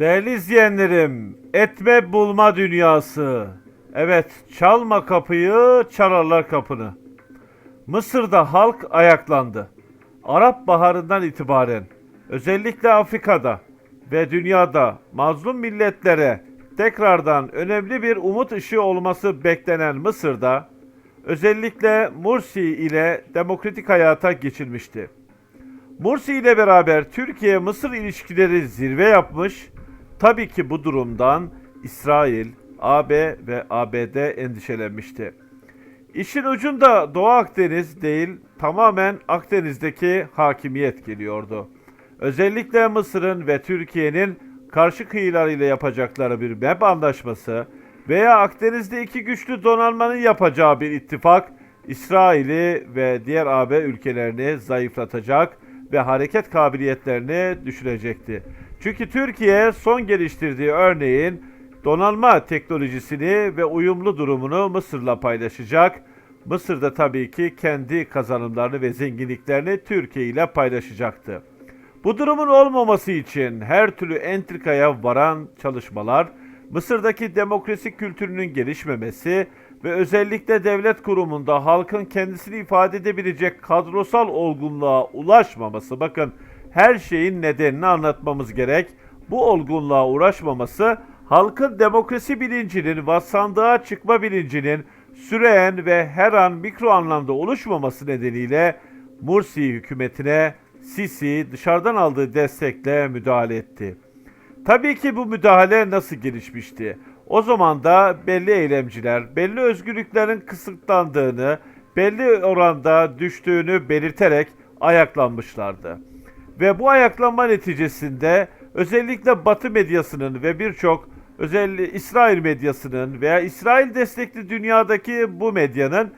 Değerli izleyenlerim, etme bulma dünyası. Evet, çalma kapıyı, çalarlar kapını. Mısır'da halk ayaklandı. Arap Baharı'ndan itibaren özellikle Afrika'da ve dünyada mazlum milletlere tekrardan önemli bir umut ışığı olması beklenen Mısır'da özellikle Mursi ile demokratik hayata geçilmişti. Mursi ile beraber Türkiye-Mısır ilişkileri zirve yapmış. Tabii ki bu durumdan İsrail, AB ve ABD endişelenmişti. İşin ucunda Doğu Akdeniz değil, tamamen Akdeniz'deki hakimiyet geliyordu. Özellikle Mısır'ın ve Türkiye'nin karşı kıyılarıyla yapacakları bir MEP anlaşması veya Akdeniz'de iki güçlü donanmanın yapacağı bir ittifak İsrail'i ve diğer AB ülkelerini zayıflatacak ve hareket kabiliyetlerini düşürecekti. Çünkü Türkiye son geliştirdiği örneğin donanma teknolojisini ve uyumlu durumunu Mısır'la paylaşacak. Mısır da tabii ki kendi kazanımlarını ve zenginliklerini Türkiye ile paylaşacaktı. Bu durumun olmaması için her türlü entrikaya varan çalışmalar, Mısır'daki demokrasi kültürünün gelişmemesi ve özellikle devlet kurumunda halkın kendisini ifade edebilecek kadrosal olgunluğa ulaşmaması, bakın her şeyin nedenini anlatmamız gerek. Bu olgunluğa uğraşmaması halkın demokrasi bilincinin ve sandığa çıkma bilincinin süreyen ve her an mikro anlamda oluşmaması nedeniyle Mursi hükümetine Sisi dışarıdan aldığı destekle müdahale etti. Tabii ki bu müdahale nasıl gelişmişti? O zaman da belli eylemciler, belli özgürlüklerin kısıtlandığını, belli oranda düştüğünü belirterek ayaklanmışlardı. Ve bu ayaklanma neticesinde özellikle Batı medyasının ve birçok özellikle İsrail medyasının veya İsrail destekli dünyadaki bu medyanın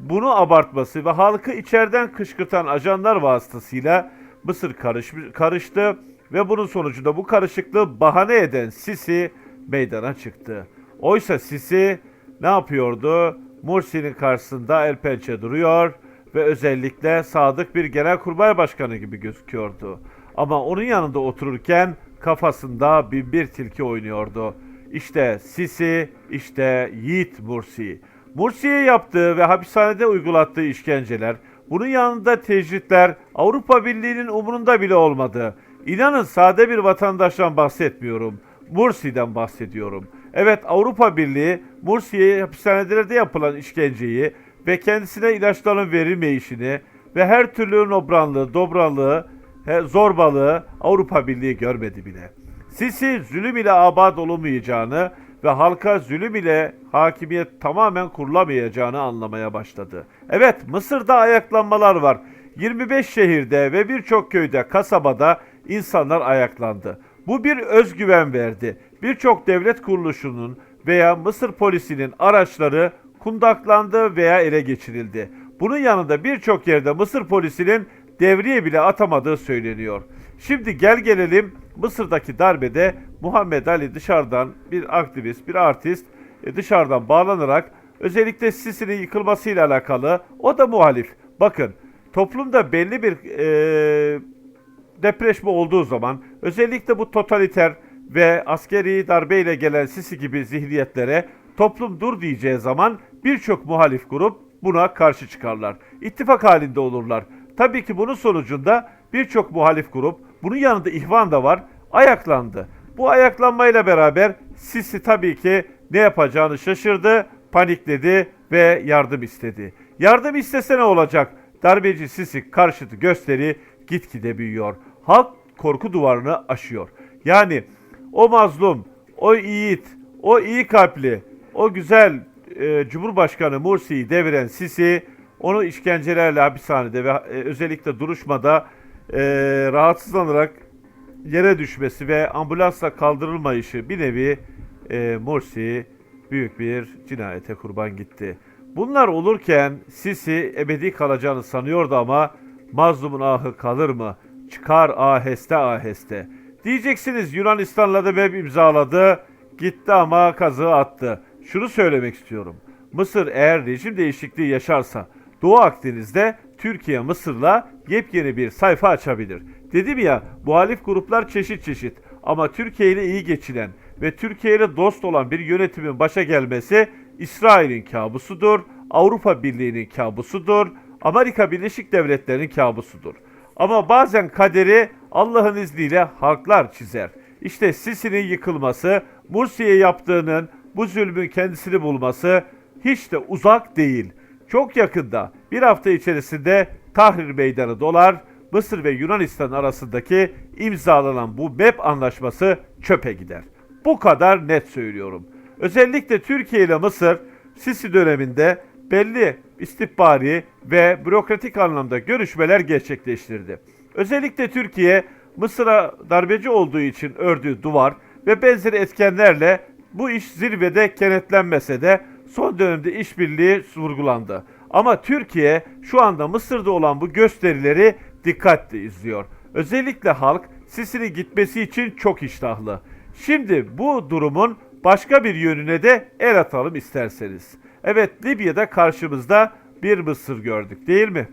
bunu abartması ve halkı içeriden kışkırtan ajanlar vasıtasıyla Mısır karış, karıştı ve bunun sonucunda bu karışıklığı bahane eden Sisi meydana çıktı. Oysa Sisi ne yapıyordu? Mursi'nin karşısında el pençe duruyor ve özellikle sadık bir genelkurmay başkanı gibi gözüküyordu. Ama onun yanında otururken kafasında bin bir tilki oynuyordu. İşte Sisi, işte Yiğit Mursi. Mursi'ye yaptığı ve hapishanede uygulattığı işkenceler, bunun yanında tecritler Avrupa Birliği'nin umurunda bile olmadı. İnanın sade bir vatandaştan bahsetmiyorum. Mursi'den bahsediyorum. Evet Avrupa Birliği Mursi'ye hapishanelerde yapılan işkenceyi ve kendisine ilaçların verilmeyişini ve her türlü nobranlığı, dobranlığı, he, zorbalığı Avrupa Birliği görmedi bile. Sisi zulüm ile abad olunmayacağını ve halka zulüm ile hakimiyet tamamen kurulamayacağını anlamaya başladı. Evet Mısır'da ayaklanmalar var. 25 şehirde ve birçok köyde, kasabada insanlar ayaklandı. Bu bir özgüven verdi. Birçok devlet kuruluşunun veya Mısır polisinin araçları kundaklandı veya ele geçirildi. Bunun yanında birçok yerde Mısır polisinin devriye bile atamadığı söyleniyor. Şimdi gel gelelim Mısır'daki darbede Muhammed Ali dışarıdan bir aktivist, bir artist e, dışarıdan bağlanarak özellikle Sisi'nin yıkılmasıyla alakalı o da muhalif. Bakın toplumda belli bir e, depreşme olduğu zaman özellikle bu totaliter ve askeri darbeyle gelen Sisi gibi zihniyetlere toplum dur diyeceği zaman birçok muhalif grup buna karşı çıkarlar. İttifak halinde olurlar. Tabii ki bunun sonucunda birçok muhalif grup, bunun yanında ihvan da var, ayaklandı. Bu ayaklanmayla beraber Sisi tabii ki ne yapacağını şaşırdı, panikledi ve yardım istedi. Yardım istese ne olacak? Darbeci Sisi karşıtı gösteri gitgide büyüyor. Halk korku duvarını aşıyor. Yani o mazlum, o yiğit, o iyi kalpli, o güzel e, Cumhurbaşkanı Mursi'yi deviren Sisi onu işkencelerle hapishanede ve e, özellikle duruşmada e, rahatsızlanarak yere düşmesi ve ambulansla kaldırılmayışı bir nevi e, Mursi büyük bir cinayete kurban gitti. Bunlar olurken Sisi ebedi kalacağını sanıyordu ama mazlumun ahı kalır mı? Çıkar aheste aheste. Diyeceksiniz Yunanistan'la da MEP imzaladı. Gitti ama kazığı attı. Şunu söylemek istiyorum. Mısır eğer rejim değişikliği yaşarsa Doğu Akdeniz'de Türkiye Mısır'la yepyeni bir sayfa açabilir. Dedim ya muhalif gruplar çeşit çeşit. Ama Türkiye ile iyi geçinen ve Türkiye ile dost olan bir yönetimin başa gelmesi İsrail'in kabusudur, Avrupa Birliği'nin kabusudur, Amerika Birleşik Devletleri'nin kabusudur. Ama bazen kaderi Allah'ın izniyle halklar çizer. İşte Sisi'nin yıkılması, Mursi'ye yaptığının bu zulmün kendisini bulması hiç de uzak değil. Çok yakında bir hafta içerisinde Tahrir Meydanı dolar, Mısır ve Yunanistan arasındaki imzalanan bu BEP anlaşması çöpe gider. Bu kadar net söylüyorum. Özellikle Türkiye ile Mısır Sisi döneminde belli istihbari ve bürokratik anlamda görüşmeler gerçekleştirdi. Özellikle Türkiye Mısır'a darbeci olduğu için ördüğü duvar ve benzeri etkenlerle bu iş zirvede kenetlenmese de son dönemde işbirliği vurgulandı. Ama Türkiye şu anda Mısır'da olan bu gösterileri dikkatle izliyor. Özellikle halk Sisi'nin gitmesi için çok iştahlı. Şimdi bu durumun başka bir yönüne de el atalım isterseniz. Evet Libya'da karşımızda bir Mısır gördük değil mi?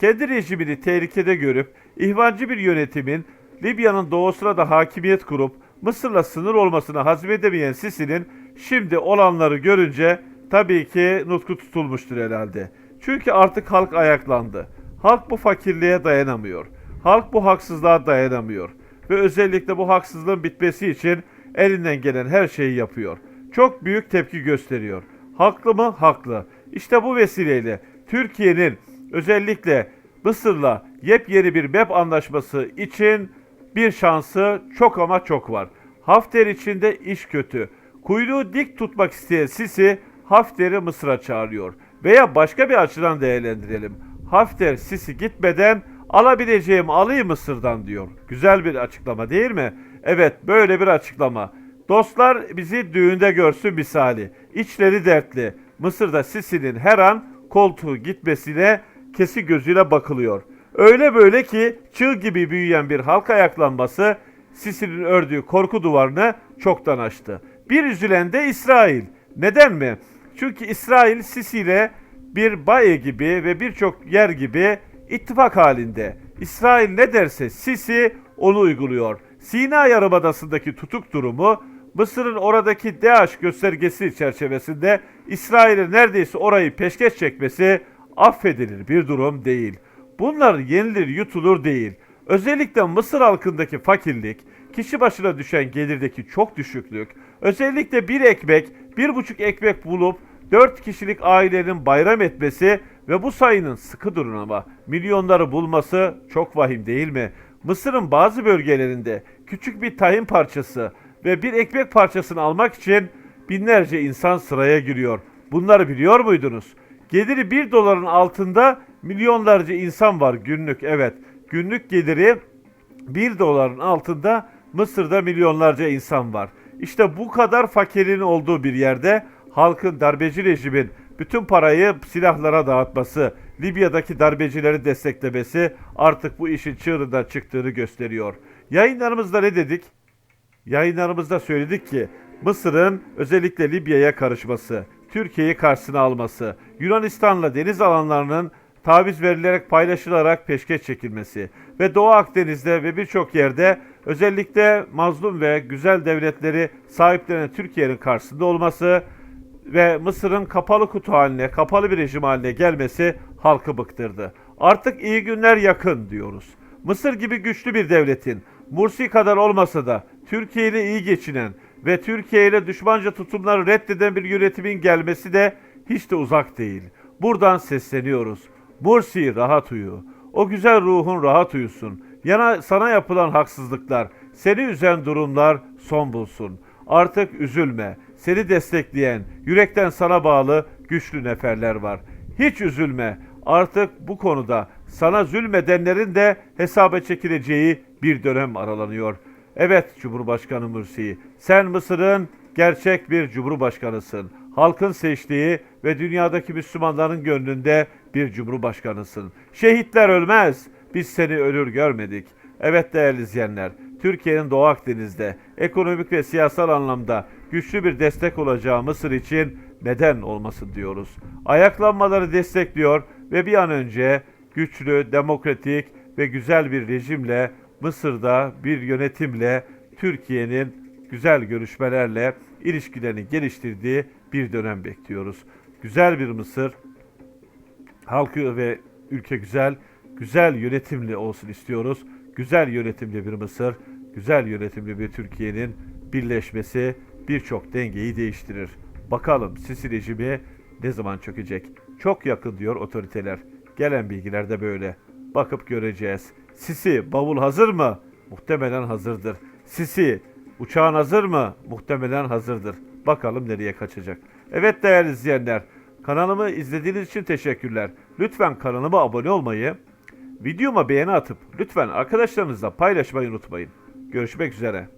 Kendi rejimini tehlikede görüp ihvancı bir yönetimin Libya'nın doğusuna da hakimiyet kurup Mısır'la sınır olmasını hazmedemeyen Sisi'nin şimdi olanları görünce tabii ki nutku tutulmuştur herhalde. Çünkü artık halk ayaklandı. Halk bu fakirliğe dayanamıyor. Halk bu haksızlığa dayanamıyor. Ve özellikle bu haksızlığın bitmesi için elinden gelen her şeyi yapıyor. Çok büyük tepki gösteriyor. Haklı mı? Haklı. İşte bu vesileyle Türkiye'nin özellikle Mısır'la yepyeni bir BEP anlaşması için bir şansı çok ama çok var. Hafter içinde iş kötü. Kuyruğu dik tutmak isteyen Sisi Hafter'i Mısır'a çağırıyor. Veya başka bir açıdan değerlendirelim. Hafter Sisi gitmeden alabileceğim alayım Mısır'dan diyor. Güzel bir açıklama değil mi? Evet böyle bir açıklama. Dostlar bizi düğünde görsün misali. İçleri dertli. Mısır'da Sisi'nin her an koltuğu gitmesine kesi gözüyle bakılıyor. Öyle böyle ki çığ gibi büyüyen bir halk ayaklanması Sisi'nin ördüğü korku duvarını çoktan aştı. Bir üzülen de İsrail. Neden mi? Çünkü İsrail Sisi ile bir Baye gibi ve birçok yer gibi ittifak halinde. İsrail ne derse Sisi onu uyguluyor. Sina Yarımadası'ndaki tutuk durumu Mısır'ın oradaki DAEŞ göstergesi çerçevesinde İsrail'e neredeyse orayı peşkeş çekmesi affedilir bir durum değil. Bunlar yenilir yutulur değil. Özellikle Mısır halkındaki fakirlik, kişi başına düşen gelirdeki çok düşüklük, özellikle bir ekmek, bir buçuk ekmek bulup dört kişilik ailenin bayram etmesi ve bu sayının sıkı durun ama milyonları bulması çok vahim değil mi? Mısır'ın bazı bölgelerinde küçük bir tahin parçası ve bir ekmek parçasını almak için binlerce insan sıraya giriyor. Bunları biliyor muydunuz? Geliri 1 doların altında milyonlarca insan var günlük. Evet, günlük geliri 1 doların altında Mısır'da milyonlarca insan var. İşte bu kadar fakirin olduğu bir yerde halkın darbeci rejimin bütün parayı silahlara dağıtması, Libya'daki darbecileri desteklemesi artık bu işin çığırından çıktığını gösteriyor. Yayınlarımızda ne dedik? Yayınlarımızda söyledik ki Mısır'ın özellikle Libya'ya karışması, Türkiye'yi karşısına alması, Yunanistan'la deniz alanlarının taviz verilerek paylaşılarak peşkeş çekilmesi ve Doğu Akdeniz'de ve birçok yerde özellikle mazlum ve güzel devletleri sahiplenen Türkiye'nin karşısında olması ve Mısır'ın kapalı kutu haline, kapalı bir rejim haline gelmesi halkı bıktırdı. Artık iyi günler yakın diyoruz. Mısır gibi güçlü bir devletin Mursi kadar olmasa da Türkiye ile iyi geçinen ve Türkiye ile düşmanca tutumları reddeden bir yönetimin gelmesi de hiç de uzak değil. Buradan sesleniyoruz. Mursi rahat uyu. O güzel ruhun rahat uyusun. Yana sana yapılan haksızlıklar, seni üzen durumlar son bulsun. Artık üzülme. Seni destekleyen, yürekten sana bağlı güçlü neferler var. Hiç üzülme. Artık bu konuda sana zulmedenlerin de hesaba çekileceği bir dönem aralanıyor. Evet Cumhurbaşkanı Mursi, sen Mısır'ın gerçek bir cumhurbaşkanısın. Halkın seçtiği ve dünyadaki Müslümanların gönlünde bir cumhurbaşkanısın. Şehitler ölmez. Biz seni ölür görmedik. Evet değerli izleyenler, Türkiye'nin Doğu Akdeniz'de ekonomik ve siyasal anlamda güçlü bir destek olacağı Mısır için neden olmasın diyoruz. Ayaklanmaları destekliyor ve bir an önce güçlü, demokratik ve güzel bir rejimle Mısır'da bir yönetimle Türkiye'nin güzel görüşmelerle ilişkilerini geliştirdiği bir dönem bekliyoruz. Güzel bir Mısır, halkı ve ülke güzel, güzel yönetimli olsun istiyoruz. Güzel yönetimli bir Mısır, güzel yönetimli bir Türkiye'nin birleşmesi birçok dengeyi değiştirir. Bakalım Sisi rejimi ne zaman çökecek? Çok yakın diyor otoriteler. Gelen bilgiler de böyle. Bakıp göreceğiz. Sisi bavul hazır mı? Muhtemelen hazırdır. Sisi uçağın hazır mı? Muhtemelen hazırdır. Bakalım nereye kaçacak. Evet değerli izleyenler, kanalımı izlediğiniz için teşekkürler. Lütfen kanalıma abone olmayı, videoma beğeni atıp lütfen arkadaşlarınızla paylaşmayı unutmayın. Görüşmek üzere.